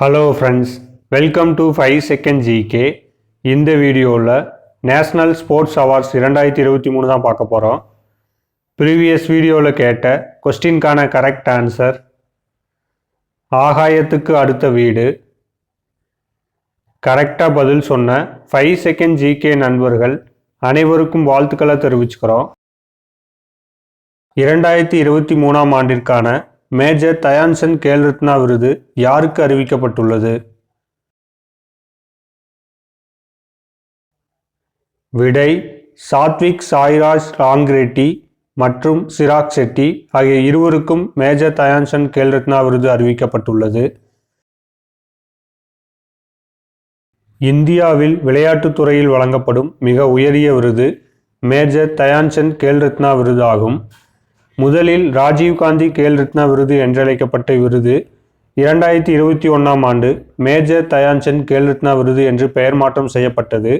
Hello friends welcome to five second GK இந்த வீடியோவில் national sports awards இரண்டாயிரத்தி இருபத்தி மூணு தான் பார்க்க போகிறோம் ப்ரீவியஸ் வீடியோவில் கேட்ட கொஸ்டின்கான கரெக்ட் ஆன்சர் ஆகாயத்துக்கு அடுத்த வீடு கரெக்டாக பதில் சொன்ன ஃபைவ் செகண்ட் ஜிகே நண்பர்கள் அனைவருக்கும் வாழ்த்துக்களை தெரிவிச்சுக்கிறோம். இரண்டாயிரத்தி இருபத்தி மூணாம் ஆண்டிற்கான மேஜர் தயான்சன் கேல்ரத்னா விருது யாருக்கு அறிவிக்கப்பட்டுள்ளது? விடை சாத்விக் சாய்ராஜ் ராங்கிரெட்டி மற்றும் சிராக் செட்டி ஆகிய இருவருக்கும் மேஜர் தயான்சன் கேல்ரத்னா விருது அறிவிக்கப்பட்டுள்ளது. இந்தியாவில் விளையாட்டுத் துறையில் வழங்கப்படும் மிக உயரிய விருது மேஜர் தயான்சந்த் கேல்ரத்னா விருது ஆகும் முதலில் ராஜீவ்காந்தி கேல் ரத்னா விருது என்றழைக்கப்பட்ட விருது. இரண்டாயிரத்தி இருபத்தி ஒன்றாம் ஆண்டு மேஜர் தயான்சந்த் கேல் ரத்னா விருது என்று பெயர் மாற்றம் செய்யப்பட்டது.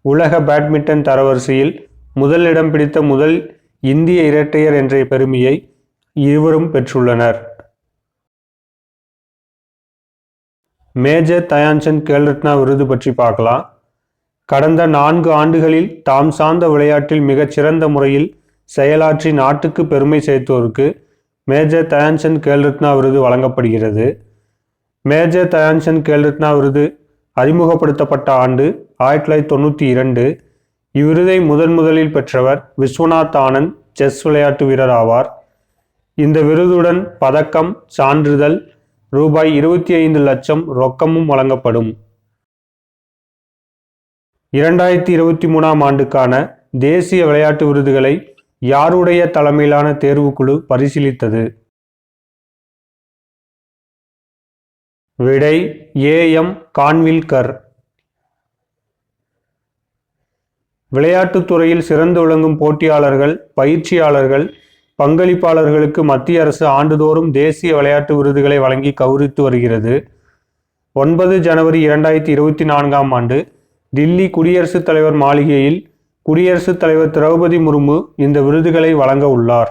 உலக பேட்மிண்டன் தரவரிசையில் முதல் இடம் பிடித்த முதல் இந்திய இரட்டையர் என்ற பெருமையை இருவரும் பெற்றுள்ளனர். மேஜர் தயான்சந்த் கேல்ரத்னா விருது பற்றி பார்க்கலாம். கடந்த நான்கு ஆண்டுகளில் தாம் சார்ந்த விளையாட்டில் மிகச் சிறந்த முறையில் செயலாற்றி நாட்டுக்கு பெருமை சேர்த்தோருக்கு மேஜர் தயான்சந்த் கேல்ரத்னா விருது வழங்கப்படுகிறது. மேஜர் தயான்சந்த் கேல்ரத்னா விருது அறிமுகப்படுத்தப்பட்ட ஆண்டு ஆயிரத்தி தொள்ளாயிரத்தி தொண்ணூற்றி இரண்டு. இவ்விருதை முதன் முதலில் பெற்றவர் விஸ்வநாத் ஆனந்த் செஸ் விளையாட்டு வீரர் ஆவார். இந்த விருதுடன் பதக்கம் சான்றிதழ் ரூபாய் இருபத்தி ஐந்து லட்சம் ரொக்கமும் வழங்கப்படும். இரண்டாயிரத்தி இருபத்தி மூணாம் ஆண்டுக்கான தேசிய விளையாட்டு விருதுகளை யாருடைய தலைமையிலான தேர்வுக்குழு பரிசீலித்தது? விடை ஏ எம் கான்வில்கர். விளையாட்டுத் துறையில் சிறந்து விளங்கும் போட்டியாளர்கள் பயிற்சியாளர்கள் பங்களிப்பாளர்களுக்கு மத்திய அரசு ஆண்டுதோறும் தேசிய விளையாட்டு விருதுகளை வழங்கி கௌரித்து வருகிறது. ஒன்பது ஜனவரி இரண்டாயிரத்தி இருபத்தி நான்காம் ஆண்டு தில்லி குடியரசுத் தலைவர் மாளிகையில் குடியரசுத் தலைவர் திரௌபதி முர்மு இந்த விருதுகளை வழங்க உள்ளார்.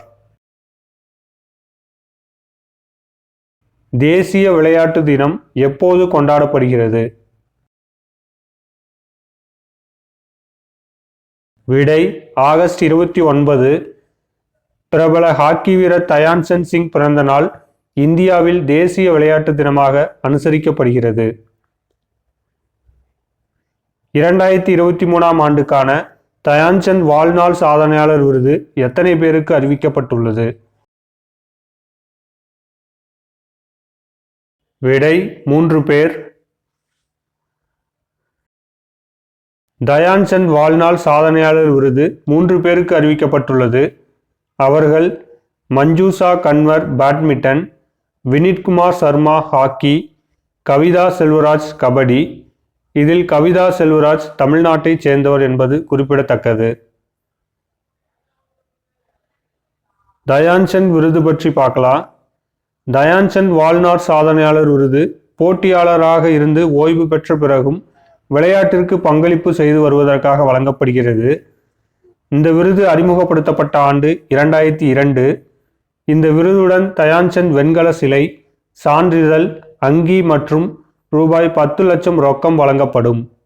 தேசிய விளையாட்டு தினம் எப்போது கொண்டாடப்படுகிறது? விடை ஆகஸ்ட் இருபத்தி ஒன்பது பிரபல ஹாக்கி வீரர் தயான்சன் சிங் பிறந்த நாள் இந்தியாவில் தேசிய விளையாட்டு தினமாக அனுசரிக்கப்படுகிறது. இரண்டாயிரத்தி இருபத்தி மூணாம் ஆண்டுக்கான தயான்சந்த் வாழ்நாள் சாதனையாளர் விருது எத்தனை பேருக்கு அறிவிக்கப்பட்டுள்ளது? விடை மூன்று பேர். தயான்சந்த் வாழ்நாள் சாதனையாளர் விருது மூன்று பேருக்கு அறிவிக்கப்பட்டுள்ளது. அவர்கள் மஞ்சூசா கன்வர் பேட்மிண்டன் வினித்குமார் சர்மா ஹாக்கி கவிதா செல்வராஜ் கபடி இதில் கவிதா செல்வராஜ் தமிழ்நாட்டைச் சேர்ந்தவர் என்பது குறிப்பிடத்தக்கது. தயான்சந்த் விருது பற்றி பார்க்கலாம். தயான்சந்த் வாழ்நாள் சாதனையாளர் விருது. போட்டியாளராக இருந்து ஓய்வு பெற்ற பிறகும் விளையாட்டிற்கு பங்களிப்பு செய்து வருவதற்காக வழங்கப்படுகிறது. இந்த விருது அறிமுகப்படுத்தப்பட்ட ஆண்டு இரண்டாயிரத்தி இரண்டு. இந்த விருதுடன் தயான்சந்த் வெண்கல சிலை சான்றிதழ் அங்கி மற்றும் ரூபாய் பத்து லட்சம் ரொக்கம் வழங்கப்படும்.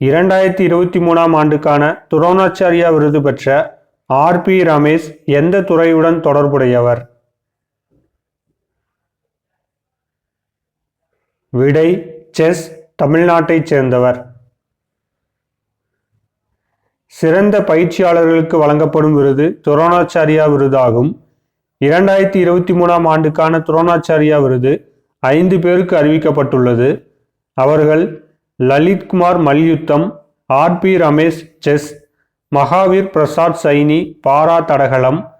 இரண்டாயிரத்தி இருபத்தி மூணாம் ஆண்டுக்கான துரோணாச்சாரியா விருது பெற்ற ஆர். பி. ரமேஷ் எந்த துறையுடன் தொடர்புடையவர்? விடை செஸ் தமிழ்நாட்டைச் சேர்ந்தவர். சிறந்த பயிற்சியாளர்களுக்கு வழங்கப்படும் விருது துரோணாச்சாரியா விருதாகும். இரண்டாயிரத்தி இருபத்தி மூணாம் ஆண்டுக்கான துரோணாச்சாரியா விருது ஐந்து பேருக்கு அறிவிக்கப்பட்டுள்ளது. அவர்கள் லலித்குமார் மல்யுத்தம் R P Ramesh chess Mahavir Prasad Saini para தடகளம்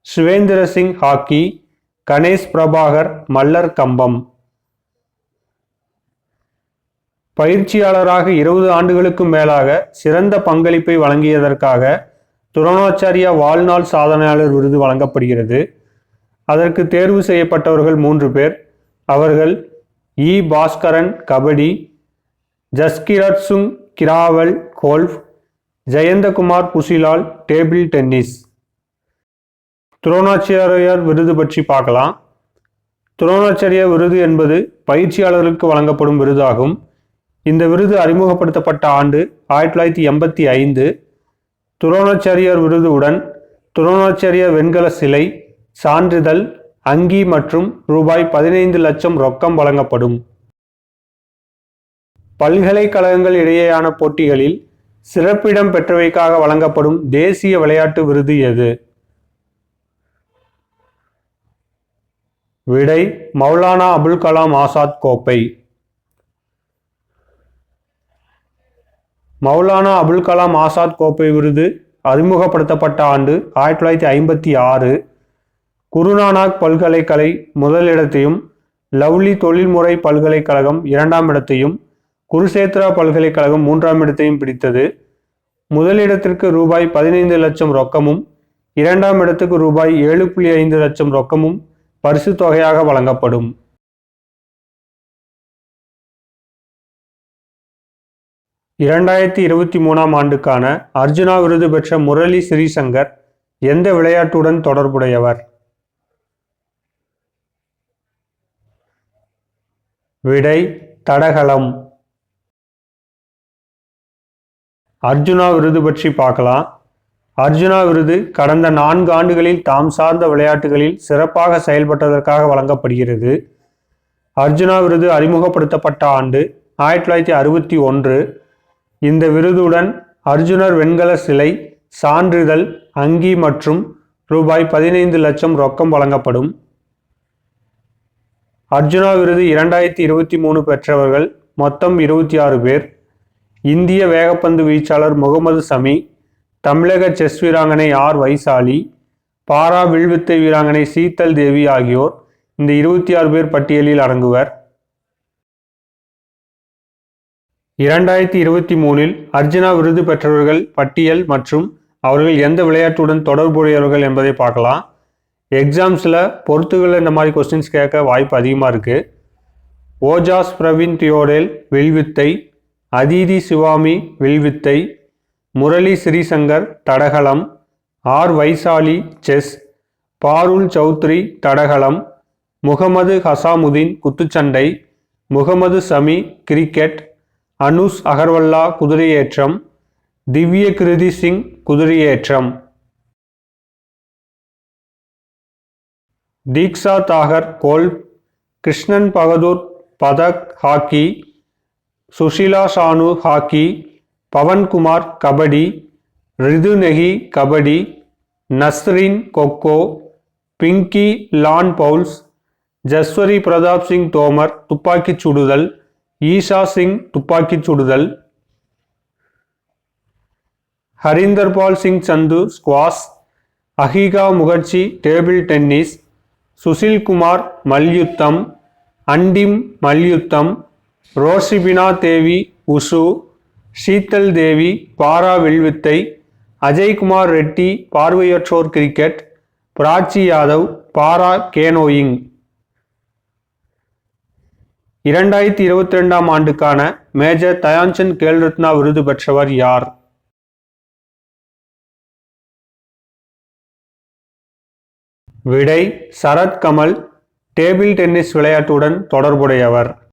Suvendra Singh hockey Ganesh Prabhakar மல்லர் கம்பம். பயிற்சியாளராக இருபது ஆண்டுகளுக்கும் மேலாக சிறந்த பங்களிப்பை வழங்கியதற்காக துரோணாச்சாரியா வாழ்நாள் சாதனையாளர் விருது வழங்கப்படுகிறது. அதற்கு தேர்வு செய்யப்பட்டவர்கள் மூன்று பேர். அவர்கள் E. Bhaskaran kabaddi Jaskirat Singh Grewal golf Jayanthakumar Pushilal table tennis. Dronacharya விருது பற்றி பார்க்கலாம். துரோணாச்சரிய விருது என்பது பயிற்சியாளர்களுக்கு வழங்கப்படும் விருதாகும். இந்த விருது அறிமுகப்படுத்தப்பட்ட ஆண்டு ஆயிரத்தி தொள்ளாயிரத்தி எண்பத்தி ஐந்து. துரோணாச்சாரியர் விருதுவுடன் துரோணாச்சாரிய வெண்கல சிலை சான்றிதழ் அங்கி மற்றும் ரூபாய் பதினைந்து லட்சம் ரொக்கம் வழங்கப்படும். பல்கலைக்கழகங்கள் இடையேயான போட்டிகளில் சிறப்பிடம் பெற்றவைக்காக வழங்கப்படும் தேசிய விளையாட்டு விருது எது? விடை மௌலானா அபுல் கலாம் ஆசாத் கோப்பை. மௌலானா அபுல் கலாம் ஆசாத் கோப்பை விருது அறிமுகப்படுத்தப்பட்ட ஆண்டு ஆயிரத்தி தொள்ளாயிரத்தி ஐம்பத்தி ஆறு. குருநானாக் பல்கலைக்கலை முதலிடத்தையும் லவ்லி தொழில்முறை பல்கலைக்கழகம் இரண்டாம் இடத்தையும் குருசேத்ரா பல்கலைக்கழகம் மூன்றாம் இடத்தையும் பிடித்தது. முதலிடத்திற்கு ரூபாய் பதினைந்து லட்சம் ரொக்கமும் இரண்டாம் இடத்துக்கு ரூபாய் ஏழு புள்ளி ஐந்து லட்சம் ரொக்கமும் பரிசு தொகையாக வழங்கப்படும். இரண்டாயிரத்தி இருபத்தி மூணாம் ஆண்டுக்கான அர்ஜுனா விருது பெற்ற முரளி ஸ்ரீசங்கர் எந்த விளையாட்டுடன் தொடர்புடையவர்? விடை தடகளம். அர்ஜுனா விருது பற்றி பார்க்கலாம். அர்ஜுனா விருது கடந்த நான்கு ஆண்டுகளில் தாம் சார்ந்த விளையாட்டுகளில் சிறப்பாக செயல்பட்டதற்காக வழங்கப்படுகிறது. அர்ஜுனா விருது அறிமுகப்படுத்தப்பட்ட ஆண்டு ஆயிரத்தி தொள்ளாயிரத்தி அறுபத்தி ஒன்று. இந்த விருதுடன் அர்ஜுனர் வெண்கல சிலை சான்றிதழ் அங்கி மற்றும் ரூபாய் பதினைந்து லட்சம் ரொக்கம் வழங்கப்படும். அர்ஜுனா விருது இரண்டாயிரத்தி இருபத்தி மூணு பெற்றவர்கள் மொத்தம் இருபத்தி ஆறு பேர். இந்திய வேகப்பந்து வீச்சாளர் முகமது சமி தமிழக செஸ் வீராங்கனை ஆர் வைசாலி பாரா வில்வித்தை வீராங்கனை சீத்தல் தேவி ஆகியோர் இந்த இருபத்தி ஆறு பேர் பட்டியலில் அடங்குவர். இரண்டாயிரத்தி இருபத்தி மூணில் அர்ஜுனா விருது பெற்றவர்கள் பட்டியல் மற்றும் அவர்கள் எந்த விளையாட்டுடன் தொடர்புடையவர்கள் என்பதை பார்க்கலாம். எக்ஸாம்ஸில் பொறுத்துகளில் இந்த மாதிரி கொஸ்டின்ஸ் கேட்க வாய்ப்பு அதிகமாக இருக்குது ஓஜாஸ் பிரவீன் தியோடேல் வில்வித்தை அதீதி சிவாமி வில்வித்தை முரளி ஸ்ரீசங்கர் தடகளம் ஆர் வைசாலி செஸ் பாருல் சௌத்ரி தடகளம் முகமது ஹசாமுதீன் குத்துச்சண்டை முகமது சமி கிரிக்கெட் அனுஸ் அகர்வல்லா குதிரையேற்றம் திவ்ய கிருதி சிங் குதிரையேற்றம் தீக்ஷா தாகர் கோல் Krishan Bahadur Pathak hockey Sushila Chanu hockey Pawankumar kabaddi Ritunegi kabaddi Nasreen kho kho Pinki lawn bowls Aishwary Pratap Singh Tomar துப்பாக்கிச் சுடுதல் ஈஷா சிங் துப்பாக்கிச் சுடுதல் Harinderpal Singh Sandhu squash Ayhika Mukherjee table tennis Sushilkumar மல்யுத்தம் அண்டிம் மல்யுத்தம் Roshibina Devi wushu Sheetal Devi para வில்வித்தை அஜய்குமார் ரெட்டி பார்வையற்றோர் cricket Prachi Yadav para canoeing. இரண்டாயிரத்தி இருபத்தி ரெண்டாம் ஆண்டுக்கான மேஜர் தயான்சந்த் கேல்ரத்னா விருது பெற்றவர் யார்? விடை சரத்கமல் டேபிள் டென்னிஸ் விளையாட்டுடன் தொடர்புடையவர்.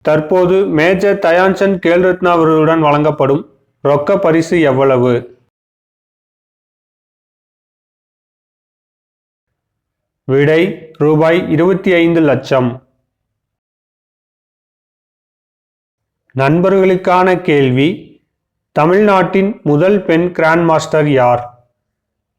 தற்போது மேஜர் தயான்சந்த் கேல்ரத்னா விருதுடன் வழங்கப்படும் ரொக்க பரிசு எவ்வளவு? விடை ரூபாய் இருபத்தி ஐந்து லட்சம். நண்பர்களுக்கான கேள்வி தமிழ்நாட்டின் முதல் பெண் கிராண்ட் மாஸ்டர் யார்?